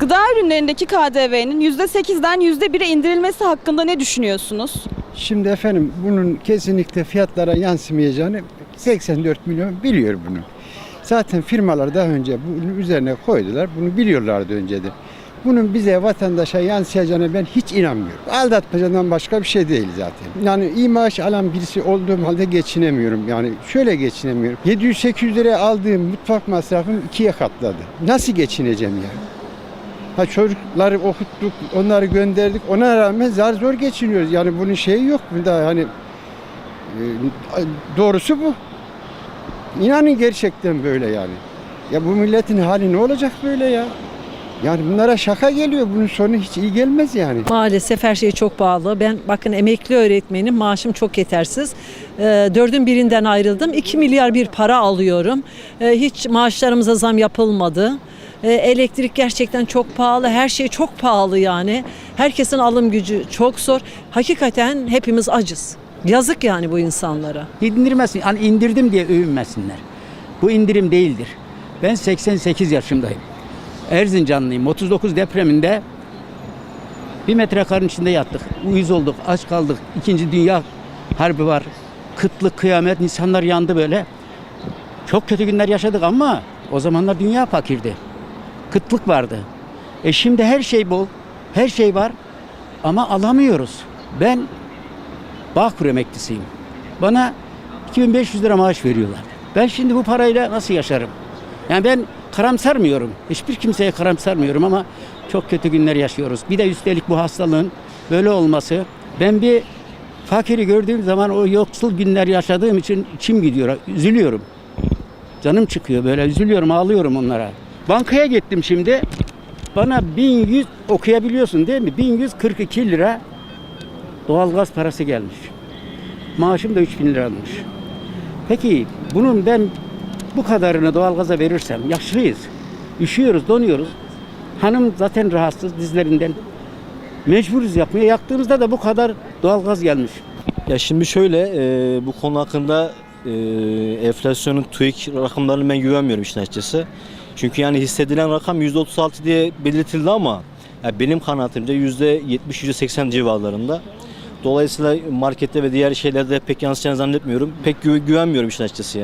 Gıda ürünlerindeki KDV'nin %8'den %1'e indirilmesi hakkında ne düşünüyorsunuz? Şimdi efendim bunun kesinlikle fiyatlara yansımayacağını 84 milyon biliyor bunu. Zaten firmalar daha önce bunun üzerine koydular. Bunu biliyorlardı önceden. Bunun bize vatandaşa yansıyacağına ben hiç inanmıyorum. Aldatmacadan başka bir şey değil zaten. Yani iyi maaş alan birisi olduğum halde geçinemiyorum. Yani şöyle geçinemiyorum. 700-800 liraya aldığım mutfak masrafım ikiye katladı. Nasıl geçineceğim yani? Ha çocukları okuttuk, onları gönderdik. Ona rağmen zar zor geçiniyoruz. Yani bunun şeyi yok. Bunda hani e, doğrusu bu. İnanın gerçekten böyle yani. Ya bu milletin hali ne olacak böyle ya? Yani bunlara şaka geliyor. Bunun sonu hiç iyi gelmez yani. Maalesef her şey çok pahalı. Ben bakın emekli öğretmenim. Maaşım çok yetersiz. Ee, dördün birinden ayrıldım. 2 milyar bir para alıyorum. Ee, hiç maaşlarımıza zam yapılmadı. Ee, elektrik gerçekten çok pahalı. Her şey çok pahalı yani. Herkesin alım gücü çok zor. Hakikaten hepimiz acız. Yazık yani bu insanlara. İndirmesin, hani indirdim diye övünmesinler. Bu indirim değildir. Ben 88 yaşındayım. Erzincanlıyım. 39 depreminde bir metrekarın içinde yattık. Uyuz olduk, aç kaldık. İkinci Dünya Harbi var. Kıtlık, kıyamet, insanlar yandı böyle. Çok kötü günler yaşadık ama o zamanlar dünya fakirdi. Kıtlık vardı. E şimdi her şey bol, her şey var ama alamıyoruz. Ben Bağkur emeklisiyim. Bana 2500 lira maaş veriyorlar. Ben şimdi bu parayla nasıl yaşarım? Yani ben karamsarmıyorum. Hiçbir kimseye karamsarmıyorum ama çok kötü günler yaşıyoruz. Bir de üstelik bu hastalığın böyle olması. Ben bir fakiri gördüğüm zaman o yoksul günler yaşadığım için içim gidiyor. Üzülüyorum. Canım çıkıyor böyle üzülüyorum ağlıyorum onlara. Bankaya gittim şimdi. Bana 1100 okuyabiliyorsun değil mi? 1142 lira doğalgaz parası gelmiş. Maaşım da 3000 lira almış. Peki bunun ben bu kadarını doğalgaza verirsem yaşlıyız. Üşüyoruz, donuyoruz. Hanım zaten rahatsız dizlerinden. Mecburuz yapmaya. Yaktığımızda da bu kadar doğalgaz gelmiş. Ya şimdi şöyle e, bu konu hakkında e, enflasyonun TÜİK rakamlarına ben güvenmiyorum işin açıkçası. Çünkü yani hissedilen rakam %36 diye belirtildi ama ya benim kanaatimce %70-%80 civarlarında. Dolayısıyla markette ve diğer şeylerde pek yansıyacağını zannetmiyorum. Pek gü- güvenmiyorum işin açıkçası ya.